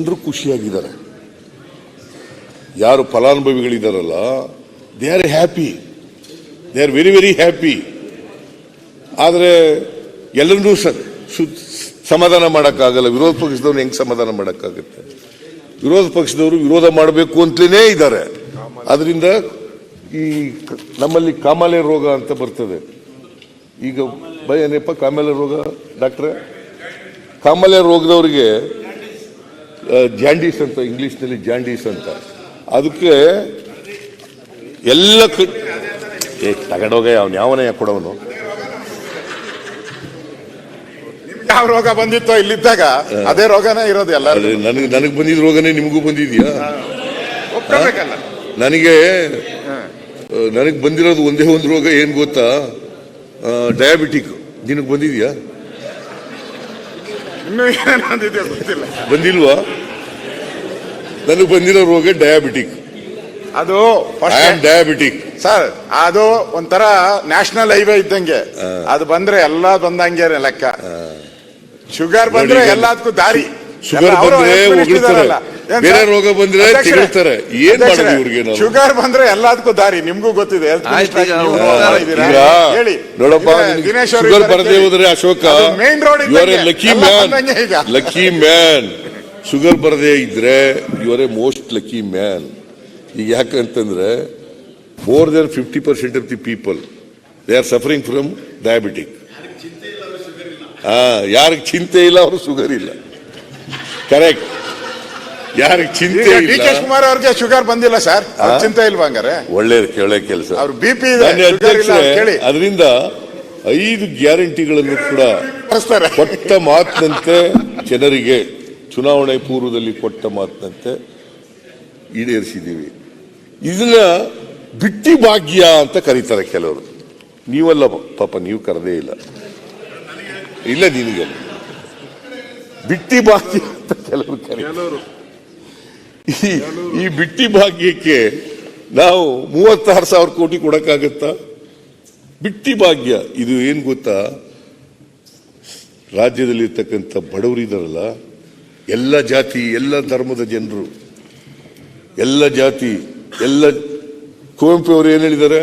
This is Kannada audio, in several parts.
ಎಲ್ಲರೂ ಖುಷಿಯಾಗಿದ್ದಾರೆ. ಯಾರು ಫಲಾನುಭವಿಗಳಿದ್ದಾರಲ್ಲ they are happy they are very very happy ಆದರೆ ಎಲ್ಲರನ್ನೂ ಸರ್ ಸಮಾಧಾನ ಮಾಡೋಕ್ಕಾಗಲ್ಲ. ವಿರೋಧ ಪಕ್ಷದವ್ರು ಹೆಂಗೆ ಸಮಾಧಾನ ಮಾಡೋಕ್ಕಾಗುತ್ತೆ? ವಿರೋಧ ಪಕ್ಷದವರು ವಿರೋಧ ಮಾಡಬೇಕು ಅಂತಲೇ ಇದ್ದಾರೆ. ಅದರಿಂದ ಈ ನಮ್ಮಲ್ಲಿ ಕಾಮಾಲೆ ರೋಗ ಅಂತ ಬರ್ತದೆ. ಈಗ ಭಯ ಏನಪ್ಪ ಕಾಮಾಲೆ ರೋಗ, ಡಾಕ್ಟ್ರೆ? ಕಾಮಾಲೆ ರೋಗದವರಿಗೆ ಜಾಂಡೀಸ್ ಅಂತ ಇಂಗ್ಲೀಷ್ನಲ್ಲಿ ಜಾಂಡೀಸ್ ಅಂತ. ಅದಕ್ಕೆ ಎಲ್ಲ ಕ ಏ ತಗೊಂಡೋಗ ಅವ್ನು ಯಾವನೇ ಕೊಡೋನು ಯಾವ ರೋಗ ಬಂದಿತ್ತೋ ಇಲ್ಲಿದ್ದಾಗ ಅದೇ ರೋಗನೇ ಇರೋದು ಎಲ್ಲ ನನಗೆ ನನಗೆ ಬಂದಿದ್ದ ರೋಗನೇ ನಿಮಗೂ ಬಂದಿದ್ಯಾ? ನನಗೆ ನನಗೆ ಬಂದಿರೋದು ಒಂದೇ ಒಂದು ರೋಗ ಏನು ಗೊತ್ತಾ? ಡಯಾಬಿಟಿಕ್ ನಿನಗೆ ಬಂದಿದ್ಯಾ? ಇನ್ನೂ ಏನೇನು ಗೊತ್ತಿಲ್ಲ. ಬಂದಿಲ್ವಾ? ನನಗೆ ಬಂದಿರೋ ರೋಗ ಡಯಾಬಿಟಿಕ್ ಅದು ಐ ಆಮ್ ಡಯಾಬಿಟಿಕ್ ಸರ್ ಅದು ಒಂಥರ ನ್ಯಾಷನಲ್ ಹೈವೇ ಇದ್ದಂಗೆ. ಅದು ಬಂದ್ರೆ ಎಲ್ಲ ಬಂದಂಗೆ ಲೆಕ್ಕ. ಶುಗರ್ ಬಂದ್ರೆ ಎಲ್ಲದಕ್ಕೂ ದಾರಿ. ಶುಗರ್ ಬಂದ್ರೆ ಬೇರೆ ರೋಗ ಬಂದ್ರೆ ತೆಗಳ್ತಾರೆ. ಏನ್ ಮಾಡೋದು ಇವ್ರಿಗೆ ಶುಗರ್ ಬಂದ್ರೆ ಎಲ್ಲದಕ್ಕೂ ದಾರಿ ನಿಮ್ಗೂ ಗೊತ್ತಿದೆ ಹೇಳಿ. ನೋಡಪ್ಪ ದಿನೇಶ್ ಶುಗರ್ ಬರದೇ ಹೋದ್ರೆ Ashoka main road. Lucky man lucky man sugar ಬರದೇ ಇದ್ರೆ you're a most lucky man ಈಗ ಯಾಕಂತಂದ್ರೆ more than fifty percent of the people they are suffering from diabetic ಹಾ ಯಾರಿಗೆ ಚಿಂತೆ ಇಲ್ಲ ಅವರು ಶುಗರ್ ಇಲ್ಲ. ಕರೆಕ್ಟ್ ಯಾರಿಗೆ ಚಿಂತೆ ಇಲ್ಲ. ಡಿ ಕೆ ಶಿವಕುಮಾರ್ ಅವ್ರಿಗೆ ಶುಗರ್ ಬಂದಿಲ್ಲ ಸರ್. ಚಿಂತೆ ಇಲ್ವಾ ಹಂಗಾರೆ? ಒಳ್ಳೆ ಕೇಳೋ ಕೆಲಸ ಅವ್ರ ಬಿ ಪಿ ಇದೆ ಅದರಿಂದ ಐದು ಗ್ಯಾರಂಟಿಗಳನ್ನು ಕೂಡ ಕೊಟ್ಟ ಮಾತಿನಂತೆ ಜನರಿಗೆ ಚುನಾವಣೆ ಪೂರ್ವದಲ್ಲಿ ಕೊಟ್ಟ ಮಾತಿನಂತೆ ಈಡೇರಿಸಿದ್ದೀವಿ. ಇದನ್ನ ಬಿಟ್ಟಿ ಭಾಗ್ಯ ಅಂತ ಕರೀತಾರೆ ಕೆಲವರು. ನೀವಲ್ಲ ಪಾಪ ನೀವು ಕರೆದೇ ಇಲ್ಲ. ಇಲ್ಲ ನಿನಗೆ. ಬಿಟ್ಟಿ ಭಾಗ್ಯ ಅಂತ ಕೆಲವರು ಕರೀತಾರೆ. ಈ ಬಿಟ್ಟಿ ಭಾಗ್ಯಕ್ಕೆ ನಾವು ಮೂವತ್ತಾರು ಸಾವಿರ ಕೋಟಿ ಕೊಡಕ್ಕಾಗತ್ತಾ? ಬಿಟ್ಟಿ ಭಾಗ್ಯ, ಇದು ಏನು ಗೊತ್ತಾ? ರಾಜ್ಯದಲ್ಲಿರ್ತಕ್ಕಂಥ ಬಡವರಿದಾರಲ್ಲ, ಎಲ್ಲ ಜಾತಿ, ಎಲ್ಲ ಧರ್ಮದ ಜನರು, ಎಲ್ಲ ಜಾತಿ, ಎಲ್ಲ ಕುವೆಂಪು ಅವರು ಏನು ಹೇಳಿದ್ದಾರೆ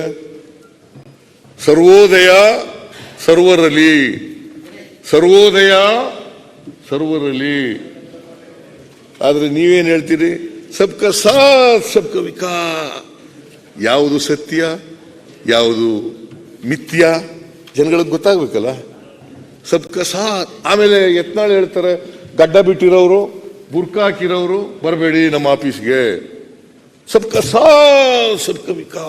ಸರ್ವೋದಯ ಸರ್ವರಲ್ಲಿ. ಸರ್ವೋದಯ ಸರ್ವರಲಿ ಆದರೆ ನೀವೇನು ಹೇಳ್ತೀರಿ? ಸಬ್ಕ ಸಾಥ್, ಸಬ್ಕ ವಿಕಾ ಯಾವುದು ಸತ್ಯ, ಯಾವುದು ಮಿಥ್ಯ, ಜನಗಳಿಗೆ ಗೊತ್ತಾಗ್ಬೇಕಲ್ಲ? ಸಬ್ಕ ಸಾಥ್. ಆಮೇಲೆ ಯತ್ನಾಳ್ ಹೇಳ್ತಾರೆ, ಗಡ್ಡ ಬಿಟ್ಟಿರೋರು ಬುರ್ಕ ಹಾಕಿರೋರು ಬರಬೇಡಿ ನಮ್ಮ ಆಫೀಸ್ಗೆ. ಸಬ್ಕ ಸಾಥ್, ಸಬ್ಕ ವಿಕಾ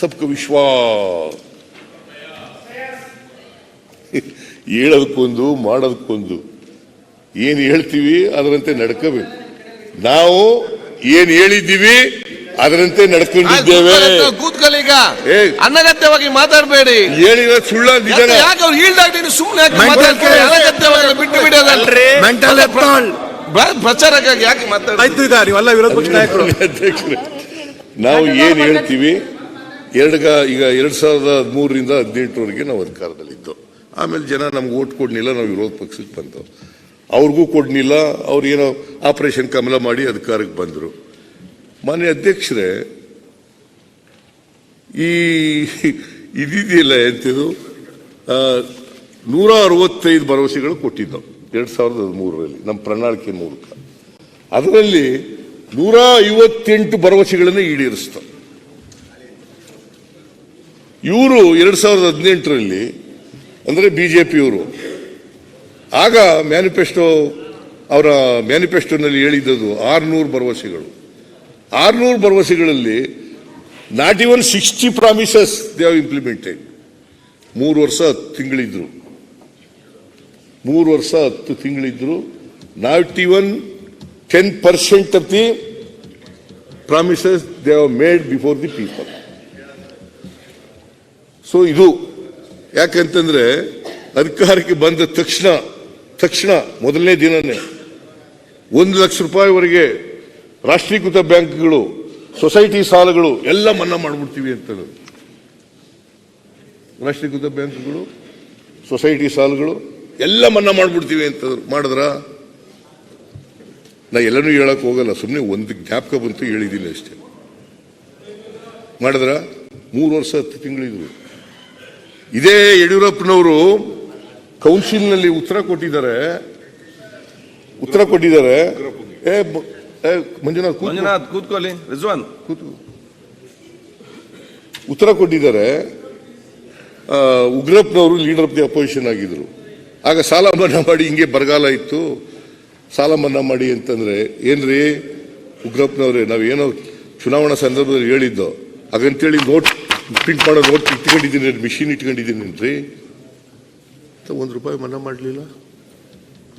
ಸಬ್ಕ ವಿಶ್ವಾಸ್. ಹೇಳೋದಕ್ಕೊಂದು, ಮಾಡೋದಕ್ಕೊಂದು. ಏನು ಹೇಳ್ತೀವಿ, ಅದರಂತೆ ನಡ್ಕೋಬೇಕು. ನಾವು ಏನ್ ಹೇಳಿದ್ದೀವಿ ಅದರಂತೆ ನಡ್ಕೊಂಡಿದ್ದೇವೆ. ಕೂತ್ಕೊಳ್ಳೀಗ ಏ. ಅನಗತ್ಯವಾಗಿ ಮಾತಾಡಬೇಡಿ. ಹೇಳಿರೋ ಸುಳ್ಳ ನಿಜನ. ಯಾಕೆ ಅವ್ರು ಹೇಳ್ದಾಗ ನೀನು ಸುಮ್ಮನೆ. ಅನಗತ್ಯವಾಗಿ ಬಿಟ್ಟು ಬಿಡೋದಲ್ರಿ ಮೆಂಟಲ್ ಪ್ರಚಾರಕ್ಕಾಗಿ ಯಾಕೆ ಮಾತಾಡ ಆಯ್ತು ಇದ್ದಾರೆ ನೀವೆಲ್ಲ ವಿರೋಧ ಪಕ್ಷ ನಾಯಕರು. ನಾವು ಏನ್ ಹೇಳ್ತೀವಿ ಎರಡ್ಗ ಈಗ ಎರಡ್ ಸಾವಿರದ ಹದಿಮೂರರಿಂದ ಹದಿನೆಂಟರವರೆಗೆ ನಾವು ಅಧಿಕಾರದಲ್ಲಿದ್ದು. ಆಮೇಲೆ ಜನ ನಮ್ಗೆ ಓಟ್ ಕೊಡ್ಲಿಲ್ಲ ನಾವು ವಿರೋಧ ಪಕ್ಷಕ್ಕೆ ಬಂದವು ಅವ್ರಿಗೂ ಕೊಡಲಿಲ್ಲ ಅವ್ರು ಏನೋ ಆಪರೇಷನ್ ಕಮಲ ಮಾಡಿ ಅಧಿಕಾರಕ್ಕೆ ಬಂದರು. ಮಾನ್ಯ ಅಧ್ಯಕ್ಷರೇ ಈ ಇದಿದೆಯಲ್ಲ ಎಂತಿದು? ಆ, ನೂರ ಅರವತ್ತೈದು ಭರವಸೆಗಳು ಕೊಟ್ಟಿದ್ದವು ಎರಡು ಸಾವಿರದ ಹದಿಮೂರರಲ್ಲಿ ನಮ್ಮ ಪ್ರಣಾಳಿಕೆ ಮೂಲಕ. ಅದರಲ್ಲಿ ನೂರ ಐವತ್ತೆಂಟು ಭರವಸೆಗಳನ್ನು ಈಡೇರಿಸ್ತ. ಇವರು ಎರಡು ಸಾವಿರದ ಹದಿನೆಂಟರಲ್ಲಿ ಅಂದ್ರೆ ಬಿಜೆಪಿಯವರು ಆಗ ಮ್ಯಾನಿಫೆಸ್ಟೋ, ಅವರ ಮ್ಯಾನಿಫೆಸ್ಟೋನಲ್ಲಿ ಹೇಳಿದ್ದದು ಆರುನೂರು ಭರವಸೆಗಳು. ಆರುನೂರು ಭರವಸೆಗಳಲ್ಲಿ not even sixty promises they have implemented. ಮೂರು ವರ್ಷ ಹತ್ತು ತಿಂಗಳಿದ್ರು. ಮೂರು ವರ್ಷ ಹತ್ತು ತಿಂಗಳಿದ್ರು. Not even ten percent of the promises they have made before the people. So ಇದು ಯಾಕಂತಂದ್ರೆ ಅಧಿಕಾರಕ್ಕೆ ಬಂದ ತಕ್ಷಣ ತಕ್ಷಣ ಮೊದಲನೇ ದಿನನೇ ಒಂದು ಲಕ್ಷ ರೂಪಾಯಿವರೆಗೆ ರಾಷ್ಟ್ರೀಕೃತ ಬ್ಯಾಂಕ್ಗಳು, ಸೊಸೈಟಿ ಸಾಲಗಳು ಎಲ್ಲ ಮನ್ನಾ ಮಾಡಿಬಿಡ್ತೀವಿ ಅಂತ. ರಾಷ್ಟ್ರೀಕೃತ ಬ್ಯಾಂಕ್ಗಳು, ಸೊಸೈಟಿ ಸಾಲಗಳು ಎಲ್ಲ ಮನ್ನಾ ಮಾಡಿಬಿಡ್ತೀವಿ ಅಂತ ಮಾಡಿದ್ರ? ನಾ ಎಲ್ಲನೂ ಹೇಳಕ್ಕೆ ಹೋಗಲ್ಲ ಸುಮ್ಮನೆ ಒಂದು ಜ್ಞಾಪಕ ಬಂತು ಹೇಳಿದ್ದೀನಿ ಅಷ್ಟೇ. ಮಾಡಿದ್ರ? ಮೂರು ವರ್ಷ ಹತ್ತು ತಿಂಗಳಿದ್ರು ಇದೇ ಯಡಿಯೂರಪ್ಪನವರು ಕೌನ್ಸಿಲ್ನಲ್ಲಿ ಉತ್ತರ ಕೊಟ್ಟಿದ್ದಾರೆ. ಉತ್ತರ ಕೊಟ್ಟಿದ್ದಾರೆ. ಏ ಮಂಜುನಾಥ್ ಕೂತ್ಕೋ. ಮಂಜುನಾಥ್ ಕೂತ್ಕೊಳ್ಳಿ. ರಿಜ್ವಾನ್. ಕೂತು ಉತ್ತರ ಕೊಟ್ಟಿದ್ದಾರೆ. ಉಗ್ರಪ್ಪನವರು ಲೀಡರ್ ಆಫ್ ದಿ ಅಪೋಸಿಷನ್ ಆಗಿದ್ರು. ಆಗ ಸಾಲ ಮನ್ನಾ ಮಾಡಿ ಹಿಂಗೆ ಬರಗಾಲ ಇತ್ತು. ಸಾಲ ಮನ್ನಾ ಮಾಡಿ ಅಂತಂದ್ರೆ ಏನ್ರಿ ಉಗ್ರಪ್ಪನವ್ರೆ ನಾವೇನೋ ಚುನಾವಣಾ ಸಂದರ್ಭದಲ್ಲಿ ಹೇಳಿದ್ದೋ ಹಾಗಂತೇಳಿ ನೋಟ್ ಪ್ರಿಂಟ್ ಮಾಡೋ ನೋಟ್ ಇಟ್ಕೊಂಡಿದ್ದೀನಿ ಮಿಷಿನ್ ಇಟ್ಕೊಂಡಿದ್ದೀನಿ ರೀ ಒಂದು ರೂಪಾಯಿ ಮನ್ನಾ ಮಾಡಲಿಲ್ಲ.